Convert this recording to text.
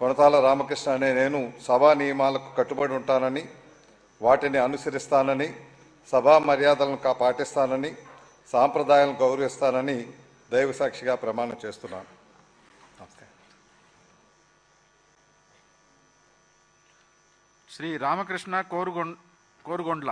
కొనతాల రామకృష్ణ అనే నేను సభా నియమాలకు కట్టుబడి ఉంటానని వాటిని అనుసరిస్తానని సభా మర్యాదలను కా పాటిస్తానని సాంప్రదాయాలను గౌరవిస్తానని దైవసాక్షిగా ప్రమాణం చేస్తున్నాను. శ్రీ రామకృష్ణ కోరుగొండ కోరుగొండ్ల.